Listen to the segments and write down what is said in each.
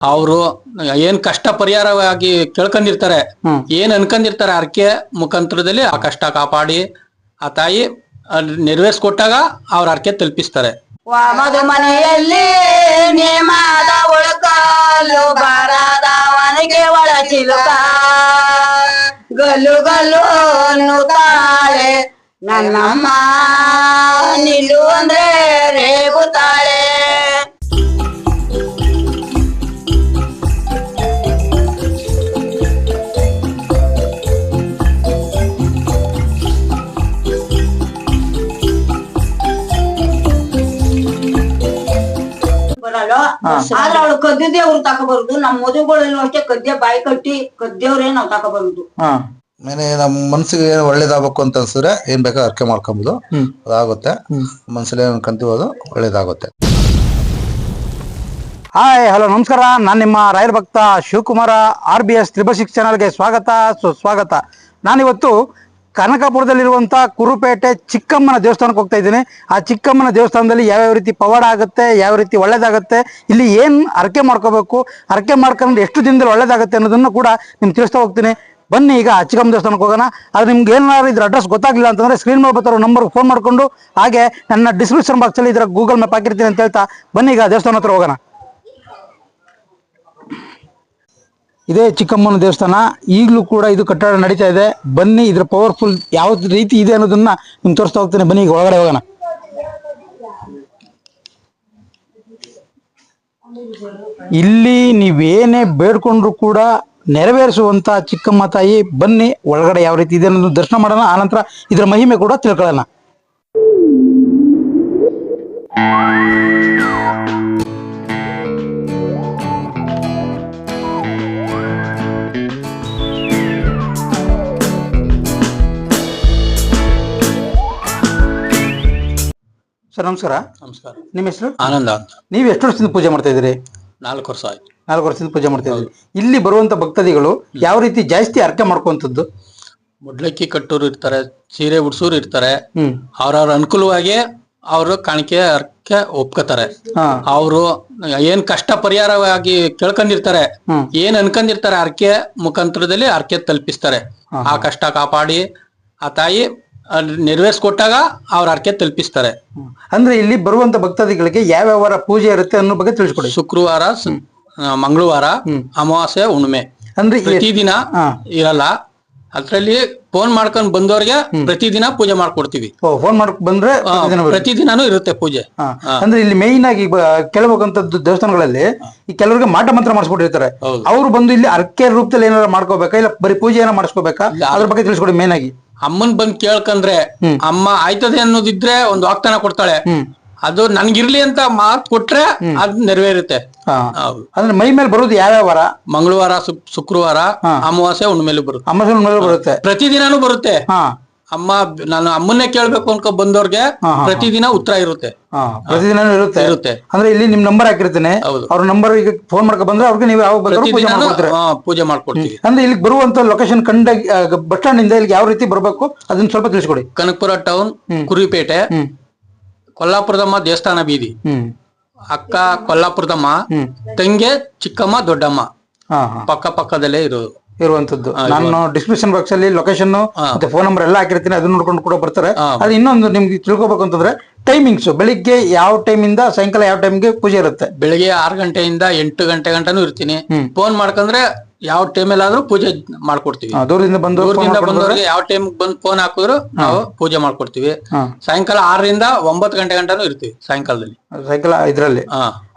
ಅವರು ಏನ್ ಕಷ್ಟ ಪರಿಹಾರವಾಗಿ ಕೇಳ್ಕೊಂಡಿರ್ತಾರೆ ಹ್ಮ್. ಏನ್ ಅನ್ಕೊಂಡಿರ್ತಾರೆ ಅರ್ಕೆ ಮುಖಾಂತರದಲ್ಲಿ ಆ ಕಷ್ಟ ಕಾಪಾಡಿ ಆ ತಾಯಿ ನೆರವೇರಿಸ್ಕೊಟ್ಟಾಗ ಅವ್ರ ಅರ್ಕೆ ತಲುಪಿಸ್ತಾರೆ. ಮನೆಯಲ್ಲಿ ನೇಮಾದ ಬಾರದವನಿಗೆ ಒಳ ಚಿಲುಕ. ಗಲ್ಲು ಗಲ್ಲು ಅನ್ನುತ್ತಾಳೆ ನನ್ನಮ್ಮ ನಿಲ್ಲು ಅಂದ್ರೆ ರೇಗುತ್ತಾಳೆ ಆದ್ರೆ ಅವಳು ಕದ್ದಿದ್ದೆ ಅವ್ರು ತಕೊಬರುದು. ನಮ್ ಮದುವೆಗಳಲ್ಲೂ ಅಷ್ಟೇ ಕದ್ದೆ ಬಾಯಿ ಕಟ್ಟಿ ಕದ್ದೆವ್ರೇ ನಾವ್ ತಕೊಬರುದು. ಆಮೇಲೆ ನಮ್ಮ ಮನ್ಸಿಗೆ ಏನು ಒಳ್ಳೇದಾಗಬೇಕು ಅಂತ ಅನ್ಸಿದ್ರೆ ಏನ್ ಬೇಕೋ ಅರ್ಕೆ ಮಾಡ್ಕೊಬೋದು. ಅದಾಗುತ್ತೆ. ಮನ್ಸಲ್ಲಿ ಏನ್ ಕಂತೀವೋ ಅದು ಒಳ್ಳೇದಾಗುತ್ತೆ. ಹಾಯ್ ಹಲೋ ನಮಸ್ಕಾರ. ನಾನು ನಿಮ್ಮ ರಾಯರ್ ಭಕ್ತ Shivakumar R B S triple six ಚಾನಲ್ಗೆ ಸ್ವಾಗತ ಸುಸ್ವಾಗತ. ನಾನಿವತ್ತು ಕನಕಪುರದಲ್ಲಿರುವಂಥ ಕುರುಪೇಟೆ ಚಿಕ್ಕಮ್ಮನ ದೇವಸ್ಥಾನಕ್ಕೆ ಹೋಗ್ತಾ ಇದ್ದೀನಿ. ಆ ಚಿಕ್ಕಮ್ಮನ ದೇವಸ್ಥಾನದಲ್ಲಿ ಯಾವ್ಯಾವ ರೀತಿ ಪವಾಡ ಆಗುತ್ತೆ, ಯಾವ ರೀತಿ ಒಳ್ಳೇದಾಗುತ್ತೆ, ಇಲ್ಲಿ ಏನು ಅರಕೆ ಮಾಡ್ಕೋಬೇಕು ಅರಕೆ ಮಾಡ್ಕೊಂಡು ಎಷ್ಟು ದಿನದಲ್ಲಿ ಒಳ್ಳೇದಾಗುತ್ತೆ ಅನ್ನೋದನ್ನು ಕೂಡ ನಿಮ್ಗೆ ತಿಳಿಸ್ತಾ ಹೋಗ್ತೀನಿ. ಬನ್ನಿ ಈಗ ಆ ಚಿಕ್ಕಮ್ಮ ದೇವಸ್ಥಾನಕ್ಕೆ ಹೋಗೋಣ. ಆದ್ರೆ ನಿಮ್ಗೆ ಏನಾದ್ರು ಇದ್ರ ಅಡ್ರೆಸ್ ಗೊತ್ತಾಗಲಿಲ್ಲ ಅಂತಂದ್ರೆ ಸ್ಕ್ರೀನ್ ಮೇಲೆ ಬರ್ತಾರೋ ನಂಬರ್ ಫೋನ್ ಮಾಡಿಕೊಂಡು, ಹಾಗೆ ನನ್ನ ಡಿಸ್ಕ್ರಿಪ್ಷನ್ ಬಾಕ್ಸಲ್ಲಿ ಇದರ ಗೂಗಲ್ ಮ್ಯಾಪ್ ಹಾಕಿರ್ತೀನಿ ಅಂತ ಹೇಳ್ತಾ ಬನ್ನಿ ಈಗ ದೇವಸ್ಥಾನ ಹತ್ರ ಹೋಗೋಣ. ಇದೇ ಚಿಕ್ಕಮ್ಮನ ದೇವಸ್ಥಾನ. ಈಗಲೂ ಕೂಡ ಇದು ಕಟ್ಟಡ ನಡೀತಾ ಇದೆ. ಬನ್ನಿ, ಇದರ ಪವರ್ಫುಲ್ ಯಾವ ರೀತಿ ಇದೆ ಅನ್ನೋದನ್ನ ನಿಮ್ಗೆ ತೋರಿಸ್ತಾ ಹೋಗ್ತೇನೆ. ಬನ್ನಿ, ಈಗ ಒಳಗಡೆ ಹೋಗೋಣ. ಇಲ್ಲಿ ನೀವೇನೇ ಬೇಡ್ಕೊಂಡ್ರು ಕೂಡ ನೆರವೇರಿಸುವಂತ ಚಿಕ್ಕಮ್ಮ ತಾಯಿ, ಬನ್ನಿ, ಒಳಗಡೆ ಯಾವ ರೀತಿ ಇದೆ ಅನ್ನೋದು ದರ್ಶನ ಮಾಡೋಣ. ಆನಂತರ ಇದರ ಮಹಿಮೆ ಕೂಡ ತಿಳ್ಕೊಳ್ಳೋಣ. ಸರ್ ನಮಸ್ಕಾರ. ನಮಸ್ಕಾರ. ನಿಮ್ಮ ಹೆಸರು? ಆನಂದ ಅಂತ. ನೀವು ಎಷ್ಟು ವರ್ಷದಿಂದ ಪೂಜೆ ಮಾಡ್ತಾ ಇದ್ರಿ ನಾಲ್ಕು ವರ್ಷ ಆಯ್ತು. ನಾಲ್ಕು ವರ್ಷದಿಂದ ಪೂಜೆ ಮಾಡ್ತಾ ಇದ್ದೀರಿ. ಇಲ್ಲಿ ಬರುವಂತ ಭಕ್ತಾದಿಗಳು ಯಾವ ರೀತಿ ಜಾಸ್ತಿ ಅರ್ಕೆ ಮಾಡ್ಕೊಂತದ್ದು? ಮುಡ್ಲಕ್ಕಿ ಕಟ್ಟೋರು ಇರ್ತಾರೆ ಸೀರೆ ಉಡ್ಸೋರು ಇರ್ತಾರೆ. ಹ್ಮ್. ಅವ್ರವ್ರ ಅನುಕೂಲವಾಗಿ ಅವರು ಕಾಣಿಕೆ ಅರ್ಕೆ ಒಪ್ಕೋತಾರೆ. ಹಾ. ಅವರು ಏನ್ ಕಷ್ಟ ಪರಿಹಾರವಾಗಿ ಕೇಳ್ಕೊಂಡಿರ್ತಾರೆ ಹ್ಮ್. ಏನ್ ಅನ್ಕೊಂಡಿರ್ತಾರೆ ಅರ್ಕೆ ಮುಖಾಂತರದಲ್ಲಿ ಅರ್ಕೆ ತಲುಪಿಸ್ತಾರೆ. ಆ ಕಷ್ಟ ಕಾಪಾಡಿ ಆ ತಾಯಿ ನೆರವೇರಿಸ್ಕೊಟ್ಟಾಗ ಅವ್ರ ಹರಕೆ ತಲುಪಿಸ್ತಾರೆ. ಅಂದ್ರೆ ಇಲ್ಲಿ ಬರುವಂತ ಭಕ್ತಾದಿಗಳಿಗೆ ಯಾವ್ಯಾವ ಪೂಜೆ ಇರುತ್ತೆ ಅನ್ನೋ ಬಗ್ಗೆ ತಿಳಿಸ್ಕೊಡಿ. ಶುಕ್ರವಾರ ಸ- ಆ, ಮಂಗಳವಾರ ಅಮಾವಾಸ್ಯೆ ಹುಣ್ಣಿಮೆ. ಅಂದ್ರೆ ಈ- ಪ್ರತಿದಿನ. ಇರಲ್ಲ. ಅದ್ರಲ್ಲಿ ಫೋನ್ ಮಾಡ್ಕೊಂಡ್ ಬಂದವ್ರಿಗೆ ಪ್ರತಿದಿನ ಪೂಜೆ ಮಾಡ್ಕೊಡ್ತೀವಿ. ಓ ಫೋನ್ ಮಾಡಕ್ ಬಂದ್ರೆ ಆ, ಪ್ರತಿದಿನ ಬರುತ್ತೆ. ಪ್ರತಿದಿನಾನು ಇರುತ್ತೆ ಪೂಜೆ. ಹಾ. ಅಂದ್ರೆ ಇಲ್ಲಿ ಮೇಯ್ನ್ ಆಗಿ ಬ- ದೇವಸ್ಥಾನಗಳಲ್ಲಿ ಈ ಕೆಲವರಿಗೆ ಮಾಟ ಮಂತ್ರ ಮಾಡಿಸ್ಬಿಟ್ಟಿರ್ತಾರೆ ಹೌದು. ಅವ್ರು ಬಂದು ಇಲ್ಲಿ ಅರ್ಕೆ ರೂಪದಲ್ಲಿ ಏನಾರ ಮಾಡ್ಕೋಬೇಕಾ? ಇಲ್ಲ ಬರೀ ಪೂಜೆ ಏನಾರ ಮಾಡಿಸ್ಕೋಬೇಕಾ ಅದ್ರ ಬಗ್ಗೆ ತಿಳಿಸ್ಕೊಡಿ ಮೇನ್ ಆಗಿ. ಅಮ್ಮನ್ ಬಂದ್ ಕೇಳ್ಕಂದ್ರೆ ಅಮ್ಮ ಆಯ್ತದೆ ಅನ್ನೋದಿದ್ರೆ ಒಂದು ವಾಗ್ದಾನ ಕೊಡ್ತಾಳೆ. ಅದು ನನ್ಗಿರ್ಲಿ ಅಂತ ಮಾತ್ ಕೊಟ್ರೆ ಅದ್ ನೆರವೇರುತ್ತೆ. ಅಂದ್ರೆ ಮೈ ಮೇಲೆ ಬರೋದು ಯಾವ್ಯಾವ ವಾರ? ಮಂಗಳವಾರ ಶುಕ್- ಶುಕ್ರವಾರ ಅಮಾವಾಸ್ಯೆ ಮೇಲೆ ಬರುತ್ತೆ. ಅಮಾವಾಸ್ಯೆ ಮೇಲೆ ಬರುತ್ತೆ. ಪ್ರತಿದಿನಾನು ಬರುತ್ತೆ. ಹಾ. ಅಮ್ಮ ನಾನು ಅಮ್ಮನ್ನೇ ಕೇಳ್ಬೇಕು ಅನ್ಕೊ ಬಂದವ್ರಿಗೆ ಪ್ರತಿದಿನ ಉತ್ತರ ಇರುತ್ತೆ. ಹಾ ಪ್ರತಿದಿನ ಇರುತ್ತೆ? ಇರುತ್ತೆ. ಅಂದ್ರೆ ಇಲ್ಲಿ ನಿಮ್ ನಂಬರ್ ಹಾಕಿರ್ತೀನಿ. ಹೌದು. ಅವ್ರ ನಂಬರ್ ಈಗ ಫೋನ್ ಮಾಡ್ಕೊ ಬಂದ್ರೆ ಅವ್ರಿಗೆ ನೀವು ಯಾವ ಬೇಕಾದ್ರೂ ಪೂಜೆ ಮಾಡ್ಕೊಡ್ತೀರಿ. ಪೂಜೆ ಮಾಡ್ಕೊಡ್ತೀವಿ. ಅಂದ್ರೆ ಇಲ್ಲಿ ಬರುವಂತ ಲೊಕೇಶನ್ ಕಂಡ ಬಸ್ ಸ್ಟ್ಯಾಂಡ್ ಇಂದ ಇಲ್ಲಿ ಯಾವ ರೀತಿ ಬರಬೇಕು ಅದನ್ನ ಸ್ವಲ್ಪ ತಿಳಿಸ್ಕೊಡಿ. ಕನಕಪುರ ಟೌನ್ ಕುರಿಪೇಟೆ ಹ್ಮ್. ಕೊಲ್ಲಾಪುರದಮ್ಮ ದೇವಸ್ಥಾನ ಬೀದಿ. ಹ್ಮ್. ಅಕ್ಕ ಕೊಲ್ಲಾಪುರದಮ್ಮ ತಂಗೆ ಚಿಕ್ಕಮ್ಮ ದೊಡ್ಡಮ್ಮ. ಹಾ ಹಾ. ಪಕ್ಕ ಪಕ್ಕದಲ್ಲೇ ಇರೋದು. ಇರುವಂತದ್ದು. ನಾನು ಡಿಸ್ಕ್ರಿಪ್ಷನ್ ಬಾಕ್ಸ್ ಅಲ್ಲಿ ಲೊಕೇಶನ್ ಮತ್ತೆ ಫೋನ್ ನಂಬರ್ ಎಲ್ಲ ಹಾಕಿರ್ತೀನಿ ಅದನ್ನ ನೋಡ್ಕೊಂಡು ಕೂಡ ಬರ್ತಾರೆ. ಅದು ಇನ್ನೊಂದು ನಿಮ್ಗೆ ತಿಳ್ಕೊಬೇಕು ಅಂತಂದ್ರೆ ಟೈಮಿಂಗ್ಸ್ ಬೆಳಿಗ್ಗೆ ಯಾವ ಟೈಮ್ ಇಂದ ಸಾಯಂಕಾಲ ಯಾವ ಟೈಮ್ಗೆ ಪೂಜೆ ಇರುತ್ತೆ? ಬೆಳಿಗ್ಗೆ ಆರು ಗಂಟೆಯಿಂದ ಎಂಟು ಗಂಟೆ ಗಂಟನೂ ಇರ್ತೀನಿ. ಫೋನ್ ಮಾಡ್ಕಂದ್ರೆ ಯಾವ ಟೈಮಲ್ಲಿ ಆದ್ರೂ ಪೂಜೆ ಮಾಡ್ಕೊಡ್ತೀವಿ. ದೂರದಿಂದ ಬಂದು ದೂರದಿಂದ ಬಂದವರಿಗೆ ಯಾವ ಟೈಮ್ ಬಂದ್ ಫೋನ್ ಹಾಕಿದ್ರು ನಾವು ಪೂಜೆ ಮಾಡ್ಕೊಡ್ತೀವಿ. ಸಾಯಂಕಾಲ ಆರರಿಂದ ಒಂಬತ್ತು ಗಂಟೆ ಗಂಟನೂ ಇರ್ತೀವಿ ಸಾಯಂಕಾಲದಲ್ಲಿ. ಸಾಯಂಕಾಲ ಇದ್ರಲ್ಲಿ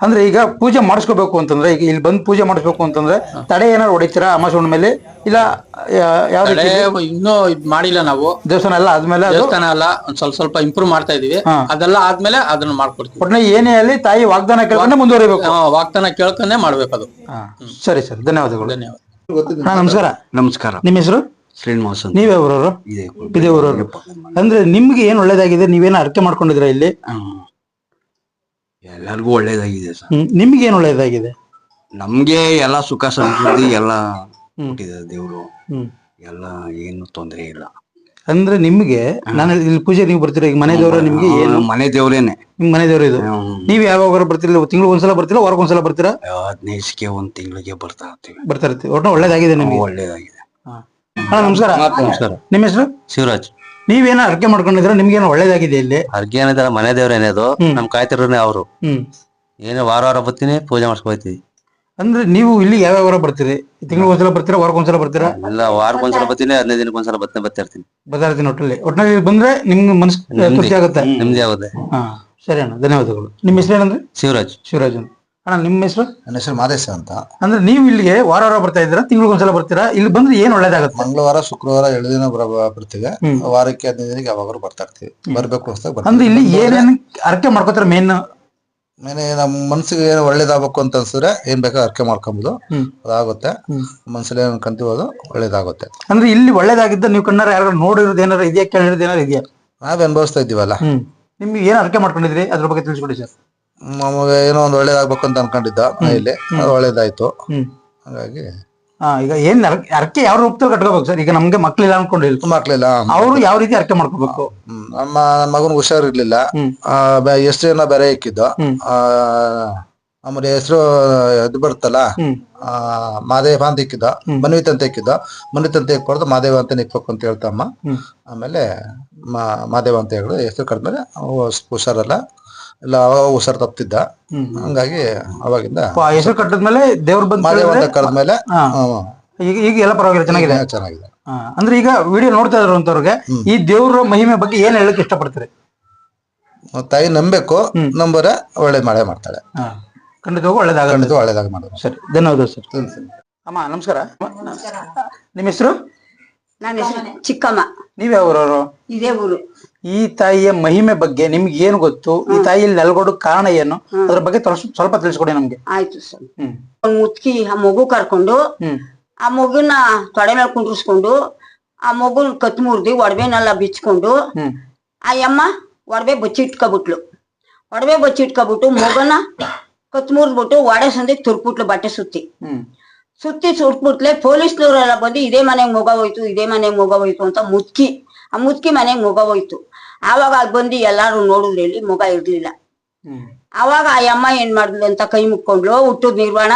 ಅಂದ್ರೆ ಈಗ ಪೂಜೆ ಮಾಡಿಸ್ಕೋಬೇಕು ಅಂತಂದ್ರೆ ಈಗ ಇಲ್ಲಿ ಬಂದು ಪೂಜೆ ಮಾಡಿಸ್ಬೇಕು ಅಂತಂದ್ರೆ ತಡೆ ಏನಾದ್ರು ಹೊಡಿತೀರಾ? ಅಮಾಸ ಮೇಲೆ ಇಲ್ಲ ಯಾವ ಇನ್ನೂ ಇದ್ ಮಾಡಿಲ್ಲ ನಾವು. ದೇವಸ್ಥಾನ ಎಲ್ಲ ಆದ್ಮೇಲೆ ದೇವಸ್ಥಾನ ಎಲ್ಲ ಒಂದ್ ಸ್ವಲ್ಪ ಸ್ವಲ್ಪ ಇಂಪ್ರೂವ್ ಮಾಡ್ತಾ ಇದೀವಿ. ಅದೆಲ್ಲ ಆದ್ಮೇಲೆ ಅದನ್ನ ಮಾಡ್ಕೊಡ್ತೀವಿ. ಒಟ್ಟಿನ ಏನೇ ಅಲ್ಲಿ ತಾಯಿ ವಾಗ್ದಾನ ಕೇಳ್ಕೊಂಡೆ ಮುಂದುವರಿಬೇಕು. ವಾಗ್ದಾನ ಕೇಳ್ಕೊಂಡೆ ಮಾಡ್ಬೇಕು ಅದು. ಸರಿ ಸರ್ ಧನ್ಯವಾದಗಳು. ಧನ್ಯವಾದ. ಹಾ ನಮಸ್ಕಾರ. ನಮಸ್ಕಾರ. ನಿಮ್ಮ ಹೆಸರು? ಶ್ರೀನಿವಾಸ ಅಂತ. ನೀವೇ ಊರವರು? ಇದೆ ಇದೇ ಊರವರು. ಅಂದ್ರೆ ನಿಮ್ಗೆ ಏನ್ ಒಳ್ಳೇದಾಗಿದೆ? ನೀವೇನ ಅರ್ಥ ಮಾಡ್ಕೊಂಡಿದ್ರ ಇಲ್ಲಿ? ಹ್ಮ್. ಎಲ್ಲರಿಗೂ ಒಳ್ಳೇದಾಗಿದೆ ಸರ್. ಹ್ಮ್. ನಿಮ್ಗೆ ಏನ್ ಒಳ್ಳೇದಾಗಿದೆ? ನಮ್ಗೆ ಎಲ್ಲಾ ಸುಖ ಸಮೃದ್ಧಿ ಎಲ್ಲಾ ಕೊಟ್ಟಿದೆ ದೇವ್ರು. ಹ್ಮ್. ಎಲ್ಲ ಏನು ತೊಂದರೆ ಇಲ್ಲ. ಅಂದ್ರೆ ನಿಮ್ಗೆ ನಾನು ಇಲ್ಲಿ ಪೂಜೆ ನೀವು ಬರ್ತೀರಾ? ಈಗ ಮನೆ ದೇವರ ನಿಮ್ಗೆ ಏನು? ಮನೆ ದೇವರೇನೆ ನಿಮ್ ಮನೆ ದೇವರು ಇದು ನೀವ್ ಯಾವಾಗ ಬರ್ತಿರ್ಲಿಲ್ಲ ತಿಂಗಳು ಒಂದ್ಸಲ ಬರ್ತಿಲ್ಲ ವಾರಕ್ಕೆ ಒಂದ್ಸಲ ಬರ್ತೀರಾ? ಹದಿನೈದಕ್ಕೆ ಒಂದ್ ತಿಂಗಳಿಗೆ ಬರ್ತಾ ಇರ್ತೀವಿ. ಬರ್ತಾ ಇರ್ತೀವಿ. ಒಟ್ಟು ಒಳ್ಳೇದಾಗಿದೆ ನಿಮ್ಗೆ? ಒಳ್ಳೇದಾಗಿದೆ. ಹಾ. ನಮಸ್ಕಾರ. ನಮಸ್ಕಾರ. ನಿಮ್ಮ ಹೆಸರು? ಶಿವರಾಜ್. ನೀವೇನೋ ಅರ್ಕೆ ಮಾಡ್ಕೊಂಡಿದ್ರ ನಿಮ್ಗೇನು ಒಳ್ಳೇದಾಗಿದೆ ಇಲ್ಲಿ? ಅರ್ಗೆ ಏನಿದಾರ ಮನೆ ದೇವರೇನೆ ಅದು. ಹ್ಮ್. ನಮ್ ಕಾಯ್ತಿರೋನೆ ಅವ್ರು. ಹ್ಮ್. ಏನೋ ವಾರ ವಾರ ಬರ್ತೀನಿ ಪೂಜೆ ಮಾಡಿಸ್ಕೊಯ್ತೀವಿ ಅಂದ್ರೆ ನೀವು ಇಲ್ಲಿ ಯಾವ್ಯಾವ ವಾರ ಬರ್ತೀರಿ? ತಿಂಗಳು ಒಂದ್ಸಲ ಬರ್ತೀರಾ? ವಾರಕ್ಕೆ ಒಂದ್ಸಲ ಬರ್ತೀರಾ? ಇಲ್ಲ ವಾರಕ್ಕೆ ಒಂದ್ಸಲ ಬರ್ತೀನಿ ಹದಿನೈದು ದಿನಕ್ಕೆ ಒಂದ್ಸಲ ಬರ್ತೇ ಬರ್ತಾ ಇರ್ತೀನಿ. ಬರ್ತಾ ಇರ್ತೀನಿ ಒಟ್ಟಲ್ಲಿ ಒಟ್ಟಿನಲ್ಲಿ ಬಂದ್ರೆ ನಿಮ್ಗೆ ಮನಸ್ ಖುಷಿ ಆಗುತ್ತೆ. ನಿಮ್ದೇ ಆಗುತ್ತೆ. ಹಾ ಸರಿ ಅಣ್ಣ ಧನ್ಯವಾದಗಳು. ನಿಮ್ಮ ಹೆಸರು ಏನಂದ್ರೆ? ಶಿವರಾಜ್. ಶಿವರಾಜ್ ಅಂತ. ಅಣ್ಣ ನಿಮ್ಮ ಹೆಸರು? ನನ್ನ ಹೆಸರು ಮಾದೇಶ ಅಂತ. ಅಂದ್ರೆ ನೀವು ಇಲ್ಲಿಗೆ ವಾರ ವಾರ ಬರ್ತಾ ಇದ್ದೀರಾ? ತಿಂಗಳಿಗೆ ಒಂದ್ಸಲ ಬರ್ತೀರಾ? ಇಲ್ಲಿ ಬಂದ್ರೆ ಏನ್ ಒಳ್ಳೇದಾಗುತ್ತೆ? ಮಂಗಳವಾರ ಶುಕ್ರವಾರ ಎರಡು ದಿನ ಬರ- ಬರ್ತೀವಿ. ವಾರಕ್ಕೆ ಹದಿನೈದು ದಿನಕ್ಕೆ ಯಾವಾಗ ಬರ್ತಾ ಇರ್ತೀವಿ. ಬರ್ಬೇಕು ಅಂತ ಅಂದ್ರೆ ಇಲ್ಲಿ ಏನೇನು ಅರಕೆ ಅರ್ಕೆ ಮಾಡ್ಕೋತಾರ ಮೇನ್ ಮೇಲೆ ನಮ್ಮ ಮನ್ಸಿಗೆ ಏನು ಒಳ್ಳೇದಾಗಬೇಕು ಅಂತ ಅನ್ಸಿದ್ರೆ ಏನ್ ಬೇಕೋ ಅರ್ಕೆ ಮಾಡ್ಕೊಬೋದು. ಅದಾಗುತ್ತೆ. ಮನ್ಸಲ್ಲಿ ಏನ್ ಕಂತೀವೋ ಅದು ಒಳ್ಳೇದಾಗುತ್ತೆ. ಅಂದ್ರೆ ಇಲ್ಲಿ ಒಳ್ಳೇದಾಗಿದ್ದ ನೀವು ಕಣ್ಣಾರ ಯಾರು ನೋಡಿರೋದು ಏನಾರ ಇದೆಯಾ ಕೇಳಿರೋದು ಏನಾರ ಇದೆಯಾ? ನಾವ್ ಅನುಭವಿಸ್ತಾ ಇದ್ದೀವಲ್ಲ. ಹ್ಮ್. ನಿಮ್ಗೆ ಏನ್ ಅರ್ಕೆ ಮಾಡ್ಕೊಂಡಿದ್ರಿ? ಅದ್ರ ಬಗ್ಗೆ ತಿಳಿಸ್ಕೊಡಿ ಸರ್. ನಮಗೆ ಏನೋ ಒಂದು ಒಳ್ಳೇದಾಗ್ಬೇಕು ಅಂತ ಅನ್ಕೊಂಡಿದ್ದ ಮನೆಯಲ್ಲಿ. ಅದು ಒಳ್ಳೇದಾಯ್ತು. ಹಾಗಾಗಿ ಹಾ ಈಗ ಏನ್ ಅರ್ಕೆ ಅರ್ಕೆ ಯಾವ ರೂಪದಲ್ಲಿ ಕಟ್ಕೋಬೇಕು ಸರ್ ಈಗ ನಮ್ಗೆ ಮಕ್ಳಿಲ್ಲ ಅನ್ಕೊಂಡಿಲ್ಲ ಮಕ್ಳಿಲ್ಲ ಅವರು ಯಾವ ರೀತಿ ಅರಕೆ ಮಾಡ್ಕೋಬೇಕು ಹ್ಮ್. ನಮ್ಮ ಮಗನ ಹುಷಾರಿರ್ಲಿಲ್ಲ ಹ್ಮ್. ಆ, ಏನೋ ಎಷ್ಟು ಜನ ಬೇರೆ ಇಕ್ಕಿದ್ದು ಹ್ಮ್. ಆ, ಆಮೇಲೆ ಹೆಸರು ಇದು ಬರುತ್ತಲ್ಲ ಹ್ಮ್ ಆ, ಮಾದೇವ ಅಂತ ಇಕ್ಕಿದ್ದ ಹ್ಮ್. ಮನ್ವಿತ್ ಅಂತ ಇಕ್ಕಿದ್ದ ಮನ್ವಿತ್ ಅಂತ ಇಕ್ಬಾರ್ದು ಮಾದೇವ ಅಂತ ಇಕ್ಬೇಕು ಅಂತ ಹೇಳ್ತಮ್ಮ ಹ್ಮ್. ಆಮೇಲೆ ಮಾ- ಮಾದೇವ ಅಂತ ಹೇಳಿದ್ರು ಹೆಸರು ಕರೆದ್ಮೇಲೆ ಹುಷಾರಲ್ಲ ಅವಾಗ ಹುಷಾರ್ ತಪ್ತಿದ್ದ. ಹ್ಮ್. ಹಂಗಾಗಿ ಅವಾಗಿಂದ ಹೆಸರು ಕಟ್ಟದ್ಮೇಲೆ ದೇವ್ರ ಬಂದ್ ಕರೆದ್ಮೇಲೆ. ಈಗ ಈಗ ಎಲ್ಲ ಪರವಾಗಿಲ್ಲ ಚೆನ್ನಾಗಿದೆ? ಚೆನ್ನಾಗಿದೆ. ಅಂದ್ರೆ ಈಗ ವಿಡಿಯೋ ನೋಡ್ತಾ ಇರೋಂಥವ್ರಿಗೆ ಹ್ಮ್. ಈ ದೇವ್ರ ಮಹಿಮೆ ಬಗ್ಗೆ ಏನ್ ಹೇಳಕ್ ಇಷ್ಟಪಡ್ತೀರಿ? ತಾಯಿ ನಂಬೇಕು ನಂಬರ ನಂಬರೆ ಒಳ್ಳೆ ಮಾಡೇ ಮಾಡ್ತಾಳೆ. ಹಾ, ಖಂಡಿತವಾಗೂ ಒಳ್ಳೇದಾಗಲ್ಲ ಖಂಡಿತ ಒಳ್ಳೇದಾಗ ಮಾಡೋದು ಸರಿ ಧನ್ಯವಾದ ಸರ್. ಅಮ್ಮ ನಮಸ್ಕಾರ. ನಿಮ್ಮ ಹೆಸರು? ನನ್ನ ಹೆಸರು ಚಿಕ್ಕಮ್ಮ. ನೀವ್ ಊರವರು? ಇದೇ ಊರು. ಈ ತಾಯಿಯ ಮಹಿಮೆ ಬಗ್ಗೆ ನಿಮ್ಗೆ ಏನು ಗೊತ್ತು? ಈ ತಾಯಿಯಲ್ಲಿ ನೆಲಗೊಡು ಕಾರಣ ಏನು? ಅದ್ರ ಬಗ್ಗೆ ಸ್ವಲ್ಪ- ಸ್ವಲ್ಪ ತಿಳಿಸ್ಕೊಡಿ ನಮ್ಗೆ. ಆಯ್ತು ಸರ್. ಹ್ಮ್. ಒಂದ್ ಮುತ್ಕಿ ಆ ಮಗು ಕರ್ಕೊಂಡು ಹ್ಮ್. ಆ ಮಗುನ ತೊಡೆ ಮೇಲೆ ಕುಂಡ್ರಿಸ್ಕೊಂಡು ಆ ಮಗುನ ಕತ್ ಮುರ್ದಿ ಒಡವೆನೆಲ್ಲ ಬಿಚ್ಕೊಂಡು ಹ್ಮ್. ಆ ಯಮ್ಮ ಒಡವೆ ಬಚ್ಚಿಟ್ಕೊಬಿಟ್ಲು ಒಡವೆ ಬಚ್ಚಿಟ್ಕೊಬಿಟ್ಟು ಮಗನ ಕತ್ ಮುರಿದ್ಬಿಟ್ಟು ಒಡೆ ಸಂದಿ ತುರ್ಕ್ಬಿಟ್ಲು ಬಟ್ಟೆ ಸುತ್ತಿ. ಹ್ಮ್. ಸುತ್ತಿ ಸುಟ್ಬಿಟ್ಲೆ ಪೊಲೀಸ್ನವರೆಲ್ಲ ಬಂದು ಇದೇ ಮನೆಗೆ ಮಗ ಹೋಯ್ತು ಇದೇ ಮನೆಗೆ ಮಗ ಹೋಯ್ತು ಅಂತ ಮುತ್ಕಿ ಆ ಮುತ್ಕಿ ಮನೆಗೆ ಮಗ ಹೋಯ್ತು. ಆವಾಗ ಅದ್ ಬಂದು ಎಲ್ಲಾರು ನೋಡಿದ್ರೆ ಇಲ್ಲಿ ಮಗ ಇರ್ಲಿಲ್ಲ. ಅವಾಗ ಆವಾಗ ಆ ಅಮ್ಮ ಏನ್ ಮಾಡಿದ್ಲು ಅಂತ ಕೈ ಮುಕ್ಕೊಂಡ್ಲು ಹುಟ್ಟದ್ ನಿರ್ವಾಣ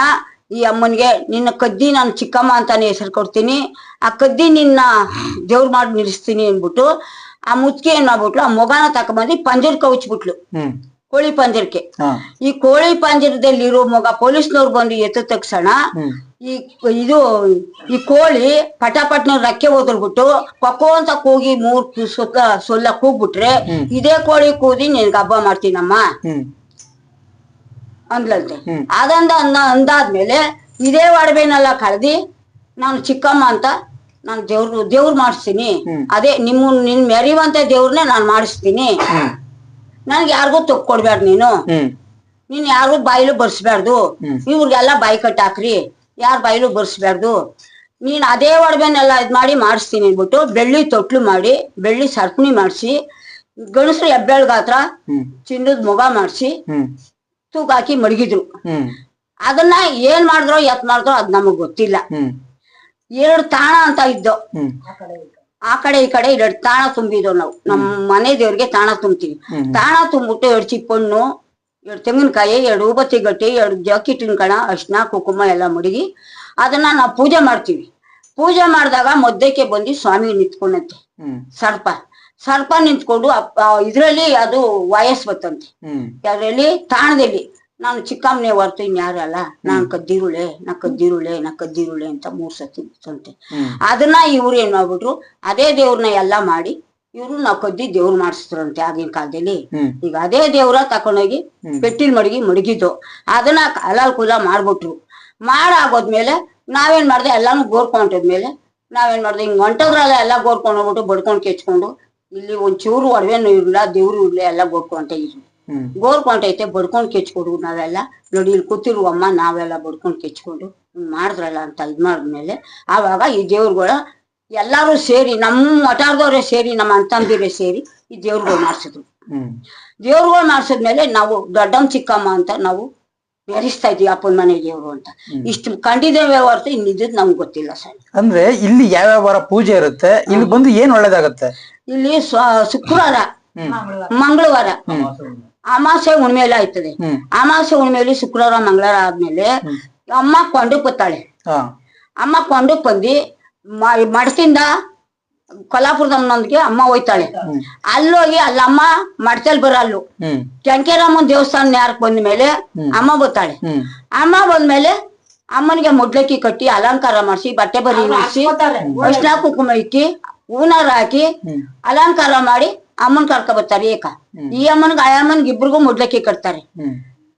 ಈ ಅಮ್ಮನ್ಗೆ ನಿನ್ನ ಕದ್ದಿ ನಾನು ಚಿಕ್ಕಮ್ಮ ಅಂತಾನೆ ಹೆಸರು ಕೊಡ್ತೀನಿ ಆ ಕದ್ದಿ ನಿನ್ನ ದೇವ್ರ ಮಾಡಿ ನಿಲ್ಲಿಸ್ತೀನಿ ಅನ್ಬಿಟ್ಟು ಆ ಮುತ್ಕಿ ಏನ್ ಮಾಡ್ಬಿಟ್ಲು ಆ ಮೊಗನ ತಕೊಂಬಂದು ಪಂಜರ್ ಕವಚ್ಬಿಟ್ಲು. ಕೋಳಿ ಪಂಜರಕ್ಕೆ. ಈ ಕೋಳಿ ಪಂಜರದಲ್ಲಿರೋ ಮಗ ಪೊಲೀಸ್ನವ್ರು ಬಂದು ಎತ್ತ ತಕ್ಷಣ ಈ ಇದು ಈ ಕೋಳಿ ಪಟಾಪಟ್ನ ರಕ್ಕೆ ಓದಲ್ಬಿಟ್ಟು ಪಕ್ಕೋ ಅಂತ ಕೂಗಿ ಮೂರ್ ಸುತ್ತ ಸೊಲ್ಲ ಕೂಗ್ಬಿಟ್ರೆ ಇದೇ ಕೋಳಿ ಕೂದಿ ನಿನ್ಗೆ ಹಬ್ಬ ಮಾಡ್ತೀನಮ್ಮ. ಅಂದ್ಲಂತೆ. ಅದಂದ ಅಂದ ಅಂದಾದ್ಮೇಲೆ ಇದೇ ಒಡವೆನೆಲ್ಲ ಕಳ್ದಿ ನಾನು ಚಿಕ್ಕಮ್ಮ ಅಂತ ನಾನು ದೇವ್ರು ದೇವ್ರು ಮಾಡಿಸ್ತೀನಿ. ಅದೇ ನಿಮ್ಮ ನಿನ್ ಮೆರೆಯುವಂತ ದೇವ್ರನ್ನೇ ನಾನು ಮಾಡಿಸ್ತೀನಿ. ನನ್ಗೆ ಯಾರಿಗೂ ಕೊಡ್ಬೇಡ ನೀನು. ನೀನ್ ಯಾರು ಬಾಯಿಲು ಬರ್ಸ್ಬಾರ್ದು. ಇವ್ರಿಗೆಲ್ಲ ಬಾಯಿ ಕಟ್ಟಾಕ್ರಿ. ಯಾರ ಬಾಯಿಲು ಬರ್ಸ್ಬಾರ್ದು ನೀನ್ ಅದೇ ಒಡವೆನೆಲ್ಲ ಇದ್ ಮಾಡಿ ಮಾಡಿಸ್ತೀನಿ ಅಂದ್ಬಿಟ್ಟು ಬೆಳ್ಳಿ ತೊಟ್ಲು ಮಾಡಿ ಬೆಳ್ಳಿ ಸರ್ಪಣಿ ಮಾಡಿಸಿ ಗಣಸರು ಹೆಬ್ಬೆಳ್ ಗಾತ್ರ ಚಿನ್ನದ ಮೊಗ ಮಾಡಿಸಿ ತೂಕ ಹಾಕಿ ಮಡಗಿದ್ರು. ಅದನ್ನ ಏನ್ ಮಾಡಿದ್ರು ಎತ್ ಮಾಡಿದ್ರು ಅದ್ ನಮಗ್ ಗೊತ್ತಿಲ್ಲ. ಎರಡು ತಾಣ ಅಂತ ಇದ್ದೋ. ಆ ಕಡೆ ಈ ಕಡೆ ಎರಡು ತಾಣ ತುಂಬಿದ್ವು ನಾವು. ನಮ್ಮ ಮನೆ ದೇವ್ರಿಗೆ ತಾಣ ತುಂಬ್ತೀವಿ. ತಾಣ ತುಂಬಿಟ್ಟು ಎರಡು ಚಿಪ್ಪಣ್ಣು ಎರಡು ತೆಂಗಿನಕಾಯಿ ಎರಡು ಊಬತ್ತಿ ಗಟ್ಟಿ ಎರಡು ಜಾಕಿಟ್ಟಿನ ಕಣ ಅರ್ಶಿನ ಕುಕುಮ ಎಲ್ಲ ಮುಡಿಗಿ ಅದನ್ನ ನಾವು ಪೂಜೆ ಮಾಡ್ತೀವಿ. ಪೂಜೆ ಮಾಡಿದಾಗ ಮದ್ದಕ್ಕೆ ಬಂದು ಸ್ವಾಮಿ ನಿಂತ್ಕೊಂಡಂತೆ. ಸರ್ಪ. ಸರ್ಪ ನಿಂತ್ಕೊಂಡು ಇದ್ರಲ್ಲಿ ಅದು ವಯಸ್ ಬತ್ತಂತೆ. ಅದರಲ್ಲಿ ತಾಣದಲ್ಲಿ. ನಾನು ಚಿಕ್ಕಮ್ಮನೆ ಹೊರ್ತು ಇನ್ಯಾರು ನಾನು ನಾನ್ ಕದ್ದಿರುಳೆ ನಾ ಕದ್ದಿರುಳೆ ನಾ ಕದ್ದಿರುಳೆ ಅಂತ ಮೂರ್ ಸತಿ ಸಂತೆ ಅದನ್ನ ಇವ್ರು ಏನ್ ಮಾಡ್ಬಿಟ್ರು? ಅದೇ ದೇವ್ರನ್ನ ಎಲ್ಲಾ ಮಾಡಿ ಇವ್ರು ನಾವ್ ಕದ್ದಿ ದೇವ್ರು ಮಾಡಿಸ್ತಾರಂತೆ ಆಗಿನ ಕಾಲದಲ್ಲಿ. ಈಗ ಅದೇ ದೇವ್ರ ತಕೊಂಡೋಗಿ. ಪೆಟ್ಟಿಲ್ ಮಡಗಿ ಮಡಗಿದ್ದು. ಅದನ್ನ ಅಲಾಲ್ ಕುಲ ಮಾಡ್ಬಿಟ್ರು. ಮಾಡಾಗೋದ್ಮೇಲೆ ನಾವೇನ್ ಮಾಡ್ದೆ? ಎಲ್ಲಾನು ಗೋರ್ಕೊಂಡೋದ್ಮೇಲೆ ನಾವೇನ್ ಮಾಡ್ದೆ? ಹಿಂಗ್ ಹೊಂಟದ್ರಲ್ಲ ಎಲ್ಲಾ ಗೋರ್ಕೊಂಡ್ ಹೋಗ್ಬಿಟ್ಟು ಬಡ್ಕೊಂಡ್ ಕೆಚ್ಕೊಂಡು ಇಲ್ಲಿ ಒಂದ್ ಚೂರು ಒಡವೆನೂ ಇರ್ಲಿಲ್ಲ ದೇವ್ರು ಇರ್ಲಿ ಎಲ್ಲ ಗೋರ್ಕೊಂತ ಇದ್ರು. ಹ್ಮ್. ಗೋರ್ಕೊಂಡೈತೆ ಬಡ್ಕೊಂಡ್ ಕೆಚ್ಕೊಡು ನಾವೆಲ್ಲ. ನೋಡಿ ಇಲ್ಲಿ ಕೂತಿರುವಮ್ಮ ನಾವೆಲ್ಲ ಬಡ್ಕೊಂಡ್ ಕೆಚ್ಕೊಂಡು ಮಾಡಿದ್ರಲ್ಲ ಅಂತ ಇದ್ ಮಾಡಿದ್ಮೇಲೆ ಆವಾಗ ಈ ದೇವ್ರುಗಳ ಎಲ್ಲಾರು ಸೇರಿ ನಮ್ಮ ಮಠಾರ್ದವ್ರೆ ಸೇರಿ ನಮ್ಮ ಅಂತಂದಿರೇ ಸೇರಿ ಈ ದೇವ್ರುಗಳು ಮಾಡ್ಸಿದ್ರು. ದೇವ್ರುಗಳು ಮಾಡ್ಸಿದ್ಮೇಲೆ ನಾವು ದೊಡ್ಡಮ್ಮ ಚಿಕ್ಕಮ್ಮ ಅಂತ ನಾವು ಮೆರಿಸ್ತಾ ಇದೀವಿ ಅಪ್ಪನ ಮನೆ ದೇವ್ರು ಅಂತ. ಇಷ್ಟು ಕಂಡಿದ್ದೇವೆ ಹೊರತು ಇನ್ನಿದ್ದು ನಮ್ಗೆ ಗೊತ್ತಿಲ್ಲ ಸರ್. ಅಂದ್ರೆ ಇಲ್ಲಿ ಯಾವ್ಯಾವ ವಾರ ಪೂಜೆ ಇರುತ್ತೆ? ಇಲ್ಲಿ ಬಂದು ಏನ್ ಒಳ್ಳೇದಾಗತ್ತೆ? ಇಲ್ಲಿ ಶುಕ್ರವಾರ ಮಂಗಳವಾರ. ಅಮಾಸೆ ಹುಣ್ಮೇಲೆ ಆಯ್ತದೆ. ಅಮಾಸೆ ಹುಣ್ಮೇಲೆ ಶುಕ್ರವಾರ ಮಂಗಳವಾರ ಆದ್ಮೇಲೆ ಅಮ್ಮ ಕೊಂಡಕ್ ಬತ್ತಾಳೆ ಅಮ್ಮ ಕೊಂಡಕ್ ಬಂದಿ ಮಡಸಿಂದ ಮಡದಿಂದ ಕೊಲ್ಲಾಪುರದಮ್ಮನೊಂದಿಗೆ ಅಮ್ಮ ಹೋಯ್ತಾಳೆ. ಅಲ್ಲೋಗಿ ಅಲ್ಲಮ್ಮ ಮಡಚಲ್ ಬರಲ್ಲು ಕೆಂಕೇರಮ್ಮನ ದೇವಸ್ಥಾನ ನ್ಯಾರಕ್ ಬಂದ ಮೇಲೆ ಅಮ್ಮ ಬರ್ತಾಳೆ. ಅಮ್ಮ ಬಂದ್ಮೇಲೆ ಅಮ್ಮನಿಗೆ ಮುಡ್ಲಕ್ಕಿ ಕಟ್ಟಿ ಅಲಂಕಾರ ಮಾಡಿಸಿ ಬಟ್ಟೆ ಬರಿ ಇಳಿಸಿ ಅರ್ಶಿನ ಕುಂಕುಮ ಇಕ್ಕಿ ಹೂನಾರ ಹಾಕಿ ಅಲಂಕಾರ ಮಾಡಿ ಅಮ್ಮನ್ ಕರ್ಕೊ ಬರ್ತಾರೆ ಏಕ ಈ ಅಮ್ಮನ್ಗ ಆ ಅಮ್ಮನ್ಗ ಇಬ್ರಿಗೂ ಮುಡ್ಲಕ್ಕಿ ಕಟ್ತಾರೆ.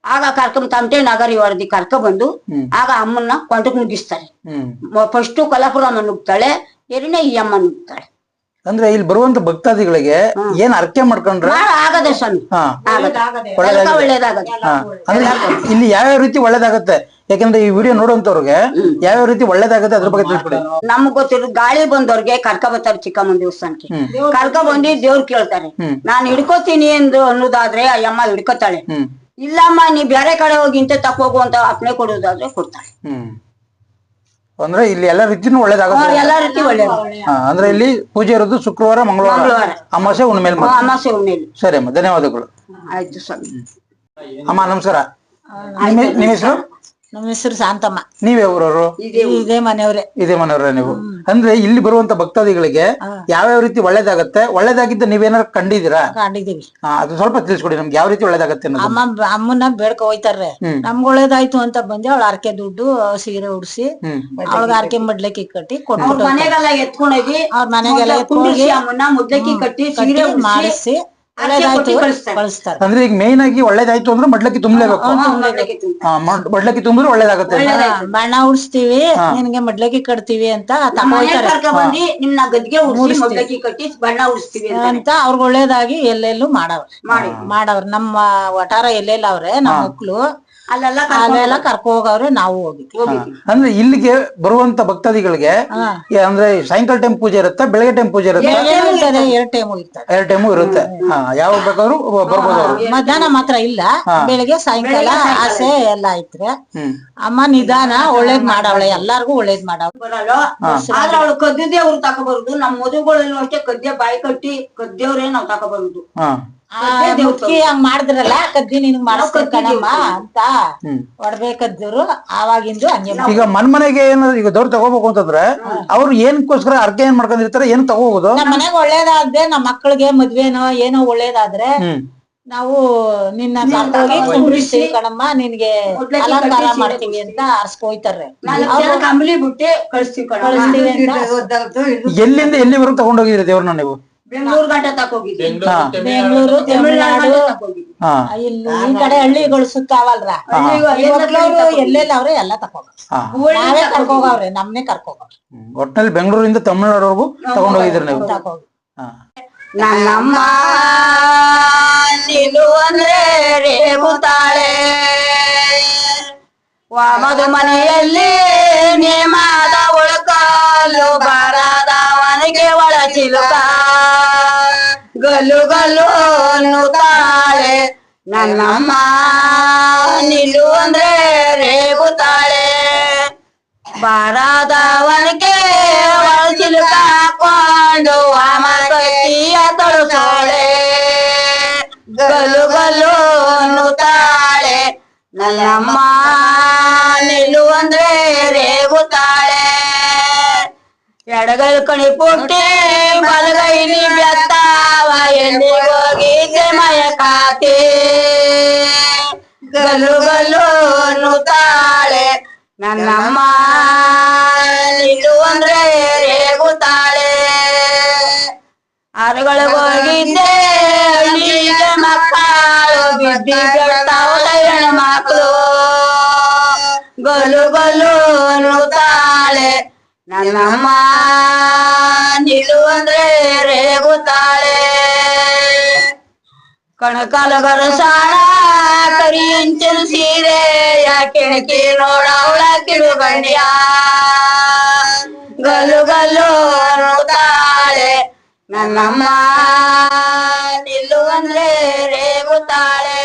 ಆಗ ಕರ್ಕೊಂಡ್ ತಮಟೆ ನಗರಿ ವರದಿ ಕರ್ಕೊ ಬಂದು ಆಗ ಅಮ್ಮನ್ನ ಕೊಂಡಕ್ ನುಗ್ಗಿಸ್ತಾರೆ ಹ್ಮ್. ಫಸ್ಟ್ ಕೊಲ್ಲಾಪುರ ಅಮ್ಮ ನುಗ್ತಾಳೆ ಎರಡನೇ ಈ ಅಮ್ಮನ್ ನುಗ್ತಾಳೆ. ಅಂದ್ರೆ ಇಲ್ಲಿ ಬರುವಂತ ಭಕ್ತಾದಿಗಳಿಗೆ ಏನ್ ಅರ್ಕೆ ಮಾಡ್ಕೊಂಡ್ರೆ? ಆಗದೆ ಸ್ವಾಮಿ. ಹಾ. ಎಲ್ಲ ಹಾ. ಅಂದ್ರೆ ಇಲ್ಲಿ ಯಾವ್ಯಾವ ರೀತಿ ಒಳ್ಳೇದಾಗತ್ತೆ? ಯಾಕಂದ್ರೆ ಈ ವಿಡಿಯೋ ನೋಡುವಂತವ್ರಿಗೆ ಯಾವ್ಯಾವ ರೀತಿ ಒಳ್ಳೇದಾಗತ್ತೆ ಅದ್ರ ಬಗ್ಗೆ ತಿಳ್ಕೊಡಿ. ನಮ್ಗ್ ಗೊತ್ತಿರೋದು ಗಾಳಿ ಬಂದವ್ರಿಗೆ ಕರ್ಕ ಬರ್ತಾರೆ ಚಿಕ್ಕಮ್ಮನ ದೇವಸ್ಥಾನಕ್ಕೆ. ಕರ್ಕ ಬಂದಿ ದೇವ್ರು ಕೇಳ್ತಾರೆ. ನಾನ್ ಹಿಡ್ಕೋತೀನಿ ಎಂದು ಅನ್ನೋದಾದ್ರೆ ಆ ಅಮ್ಮ ಹಿಡ್ಕೋತಾಳೆ. ಹ್ಮ್. ಇಲ್ಲಮ್ಮ ನೀ ಬೇರೆ ಕಡೆ ಹೋಗಿ ಇಂತ ತಕ್ಕೋಗು ಅಂತ ಅಪ್ನೆ ಕೊಡೋದಾದ್ರೆ ಕೊಡ್ತಾಳೆ. ಹ್ಮ್. ಅಂದ್ರೆ ಇಲ್ಲಿ ಎಲ್ಲಾ ರೀತಿನೂ ಒಳ್ಳೇದಾಗುತ್ತೆ. ಎಲ್ಲಾ ರೀತಿ ಒಳ್ಳೇದು. ಹಾ ಅಂದ್ರೆ ಇಲ್ಲಿ ಪೂಜೆ ಇರೋದು ಶುಕ್ರವಾರ ಮಂಗಳವಾರ. ಮಂಗಳವಾರ. ಅಮಾವಾಸ್ಯೆ ಹುಣ್ಣಿಮೆ ಅಮಾಸೆ ಸರಿ ಅಮ್ಮ ಧನ್ಯವಾದಗಳು. ಆಯ್ತು ಸ್ವಾಮಿ. ಅಮ್ಮ ನಮಸ್ಕಾರ. ನಿಮ್ಮ ನಿಮ್ಮ ಹೆಸರು? ನಮ್ಮ ಹೆಸರು ಶಾಂತಮ್ಮ. ನೀವೇ ಊರವರು? ಇದೇ ಮನೆಯವ್ರೆ. ಇದೇ ಮನೆಯವ್ರೆ ನೀವು. ಅಂದ್ರೆ ಇಲ್ಲಿ ಬರುವಂತ ಭಕ್ತಾದಿಗಳಿಗೆ ಯಾವ್ಯಾವ ರೀತಿ ಒಳ್ಳೇದಾಗತ್ತೆ? ಒಳ್ಳೇದಾಗಿದ್ದ ನೀವೇನಾರು ಕಂಡಿದ್ದೀರಾ? ಕಂಡಿದೀವಿ ಆ, ಅದು ಸ್ವಲ್ಪ ತಿಳಿಸ್ಕೊಡಿ ನಮ್ಗೆ. ಯಾವ ರೀತಿ ಒಳ್ಳೇದಾಗತ್ತೆ ಅನ್ನೋದು. ಅಮ್ಮ ಅಮ್ಮನ ಬೇಡ್ಕ ಹೋಯ್ತಾರ್ರೆ. ನಮ್ಗ್ ಒಳ್ಳೇದಾಯ್ತು ಅಂತ ಬಂದೆ. ಅವಳು ಅರ್ಕೆ ದುಡ್ಡು ಸೀರೆ ಉಡ್ಸಿ ಹ್ಮ್. ಅವಳಗ ಅರ್ಕೆ ಮಡ್ಲಕ್ಕಿ ಕಟ್ಟಿ ಕೊಟ್ಟು ಕೊಟ್ಬಿಟ್ಟು ಮನೆಗೆಲ್ಲ ಎತ್ಕೊಂಡೋಗಿ ಅವ್ರ ಮನೆಗೆಲ್ಲ ಎತ್ಕೊಂಡೋಗಿ ಅಮ್ಮನ್ನ ಮುದ್ಲಕ್ಕಿ ಕಟ್ಟಿ ಕಟ್ಟಿ ಸೀರೆ ಉಡ್ಸಿ, ಮಾಡಿಸಿ. ಅಂದ್ರೆ ಈಗ ಮೇನ್ ಆಗಿ ಒಳ್ಳೇದಾಯ್ತು ಅಂದ್ರೆ ಮಡ್ಲಕ್ಕಿ ತುಂಬಲೇಬೇಕು. ಮಡ್ಲಕ್ಕಿ ತುಂಬಿದ್ರೆ ಒಳ್ಳೇದಾಗುತ್ತೆ ಬಣ್ಣ ಉಡ್ಸ್ತೀವಿ ನಿನ್ಗೆ ಮಡ್ಲಕ್ಕಿ ಕಟ್ತೀವಿ ಅಂತ ಬಣ್ಣ ಉಡ್ಸ್ತೀವಿ. ಅಂತ ಅವ್ರಿಗೆ ಒಳ್ಳೇದಾಗಿ ಎಲ್ಲೆಲ್ಲೂ ಮಾಡವ್ರ. ಮಾಡವ್ರ ಮಾಡವ್ರೆ. ನಮ್ಮ ವಟಾರ ಎಲ್ಲೆಲ್ಲ ಅವ್ರೆ ನಮ್ಮ ಮಕ್ಳು. ಅಲ್ಲೆಲ್ಲ ಅಲ್ಲೆಲ್ಲ ಕರ್ಕೊ ಹೋಗವ್ರೆ ನಾವು ಹೋಗಿ ಅಂದ್ರೆ ಇಲ್ಲಿಗೆ ಬರುವಂತ ಭಕ್ತಾದಿಗಳಿಗೆ ಏ- ಅಂದ್ರೆ ಸಾಯಂಕಾಲ ಟೈಮ್ ಪೂಜೆ ಇರುತ್ತೆ ಬೆಳಗ್ಗೆ ಟೈಮ್ ಪೂಜೆ ಇರುತ್ತೆ? ಎರಡ್ ಟೈಮ್ ಎರಡ್ ಟೈಮ್ ಇರುತ್ತೆ. ಹಾ ಯಾವಾಗ ಬೇಕಾದ್ರು ಬರ್ಬೋದು ಅವರು. ಮಧ್ಯಾಹ್ನ ಮಾತ್ರ ಇಲ್ಲ ಬೆಳಿಗ್ಗೆ ಸಾಯಂಕಾಲ ಆಸೆ ಎಲ್ಲ ಐತ್ರೆ ಹ್ಮ್. ಅಮ್ಮ ನಿಧಾನ ಒಳ್ಳೇದ್ ಮಾಡವಳೆ ಎಲ್ಲಾರ್ಗು ಒಳ್ಳೇದ್ ಮಾಡವಳೆ. ಆದ್ರೆ ಅವಳು ಕದ್ದೇ ಅವ್ರು ತಕೊಬರುದು ನಮ್ ಮದುವೆಗಳಲ್ಲೂ ಅಷ್ಟೇ ಕದ್ದೆ ಬಾಯಿ ಕಟ್ಟಿ ಕದ್ದೇವ್ರೆ ನಾವ್ ತಕೊಬರುದು ಹಾ. ಮುದ್ಕಿ ಹಂಗ್ ಮಾಡಿದ್ರಲ್ಲ ಕದ್ದಿ ನಿನ್ ಕಣಮ್ಮ ಅಂತ ಹೊಡ್ಬೇಕದ್ರು ಆವಾಗಿಂದು ಹಂಗೆ ಈಗ ಮನ್ ಮನೆಗೆ ಏನಾದ್ರು ಈಗ ದೌರ್ ತಗೋಬೇಕು ಅಂತಂದ್ರೆ ಅವ್ರು ಏನಕ್ಕೋಸ್ಕರ ಅರ್ಕೆ ಏನ್ ಮಾಡ್ಕೊಂಡಿರ್ತಾರೆ ಏನ್ ತಗೋಬಹುದು ನಮ್ ಮನೆಗ್ ಒಳ್ಳೇದಾದ್ರೆ ನಮ್ ಮಕ್ಕಳಿಗೆ ಮದ್ವೆನೋ ಏನೋ ಒಳ್ಳೇದಾದ್ರೆ ನಾವು ನಿನ್ನ ಕರ್ಕೋಗಿ ಕುಂಡ್ರಿಸಿ ಕಣಮ್ಮ ನಿನ್ಗೆ ಅಲಂಕಾರ ಮಾಡ್ತೀವಿ ಅಂತ ಅರ್ಸ್ಕೊಯ್ತಾರೆ ಕಳಿಸ್ತೀವಿ ಎಲ್ಲಿಂದ ಎಲ್ಲಿವರೆಗೂ ತಗೊಂಡೋಗಿದ್ರಿ ದೇವ್ರನ್ನ ನೀವು? ಬೆಂಗಳೂರು ಗಂಟೆ ತಕೋಗಿದ್ವಿ ಹಾ. ಬೆಂಗಳೂರು ತಮಿಳ್ನಾಡು. ಹಾ. ಇಲ್ಲಿ ಈ ಕಡೆ ಹಳ್ಳಿಗಳು ಸುತ್ತಾವಲ್ರ ಇವಾಗ್ಲವ್ರು ಎಲ್ಲೆಲ್ಲ ಅವ್ರೆ? ಎಲ್ಲ ತಕೊಂಡ್ ಹಾ. ನಾವೇ ಕರ್ಕೋಗವ್ರೆ ನಮ್ನೆ ಕರ್ಕೋಗವ್ರೆ. ಒಟ್ನಲ್ಲಿ ಬೆಂಗಳೂರಿಂದ ತಮಿಳ್ನಾಡುವರೆಗೂ ತಗೊಂಡೋಗಿದ್ರಿ ನೀವು. ನನ್ನಮ್ಮ ನೀನು ಅಂದ್ರೆ ರೇಗುತ್ತಾಳೆ ವಾಮದ ಮನೆಯಲ್ಲಿ ನೇಮಾದ ಉಳ್ಕಲ್ಲು ಮನೆಗೆ ಒಳ ಚಿಲುಕ ಗಲ್ಲು ಗಲ್ಲು ಅನ್ನುತ್ತಾಳೆ ನನ್ನಮ್ಮ ನಿಲ್ಲು ಅಂದ್ರೆ ರೇಗುತ್ತಾಳೆ ಬಾರದವನಿಗೆ ಒಳ ಚಿಲುಕ ಹಾಕೊಂಡು ವಾಮಕತಿಯ ತೊಳಸೋಳೆ ಗಲ್ಲು ಗಲ್ಲು ಅನ್ನುತ್ತಾಳೆ ನನ್ನಮ್ಮ ನಿಲ್ಲು ಅಂದ್ರೆ ರೇಗುತ್ತಾಳೆ ಎಡಗೈ ಕಣಿ ಪುಟ್ಟಿ ಬಲಗೈಲಿ ಬೆತ್ತಾವ ಎಲ್ಲಿ ಹೋಗಿದ್ದೆ ಮಯ ಕಾತೆ ಗಲ್ಲು ಗಲ್ಲು ನುತಾಳೆ ನನ್ನಮ್ಮ ನಿಲ್ಲು ಅಂದ್ರೆ ರೇಗುತ್ತಾಳೆ ಆರುಗಳು ಹೋಗಿದ್ದೆ ಹಳ್ಳಿಗೆ ಮಕ್ಕಳು ಬಿದ್ದಿ ಬೆಳ್ತಾವಲ್ಲ ಹೆಣ್ಣು ಮಕ್ಕಳು. ಗಲು ಗಲು ಅನ್ನುತ್ತಾಳೆ ನನ್ನಮ್ಮ ನಿಲ್ಲು ಅಂದ್ರೆ ರೇಗುತ್ತಾಳೆ. ಕಣಕಾಲಗರ ಸಾಣ ಕರಿಯಂಚನ ಸೀರೆ ಕೆಣಕಿ ನೋಡವಳ ಕಿರುಗಣ್ಯ ಗಲು ಗಲು ಅನ್ನುತ್ತಾಳೆ. ನನ್ನಮ್ಮ ನಿಲ್ಲು ಅಂದ್ರೆ ರೇಗುತ್ತಾಳೆ.